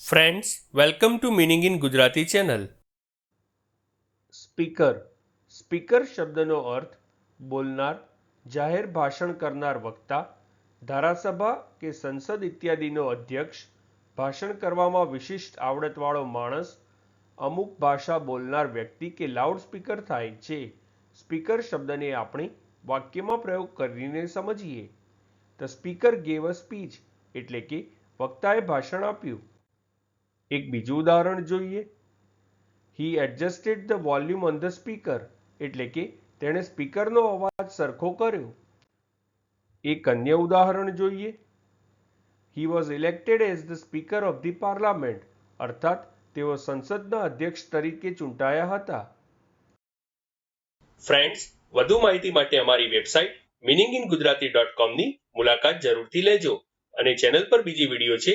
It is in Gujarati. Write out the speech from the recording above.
Friends welcome to meaning in Gujarati channel speaker speaker શબ્દનો અર્થ બોલનાર, જાહેર ભાષણ કરનાર વક્તા, ધારાસભા કે સંસદ ઇત્યાદિનો અધ્યક્ષ, ભાષણ કરવામાં વિશિષ્ટ આવડતવાળો માણસ, અમુક ભાષા બોલનાર વ્યક્તિ કે લાઉડ સ્પીકર થાય છે. સ્પીકર શબ્દને આપણે વાક્યમાં પ્રયોગ કરીને સમજીએ. The speaker gave a speech એટલે કે વક્તાએ ભાષણ આપ્યું. એક બીજું ઉદાહરણ જોઈએ. He adjusted the volume on the speaker એટલે કે તેણે સ્પીકરનો અવાજ સરખો કર્યો. એક અન્ય ઉદાહરણ જોઈએ. He was elected as the speaker of the parliament અર્થાત તેઓ સંસદના અધ્યક્ષ તરીકે ચૂંટાયા હતા. ફ્રેન્ડ્સ વધુ માહિતી માટે અમારી website meaning in Gujarati dot કોમની મુલાકાત જરૂરથી લેજો અને ચેનલ પર બીજી વીડિયો છે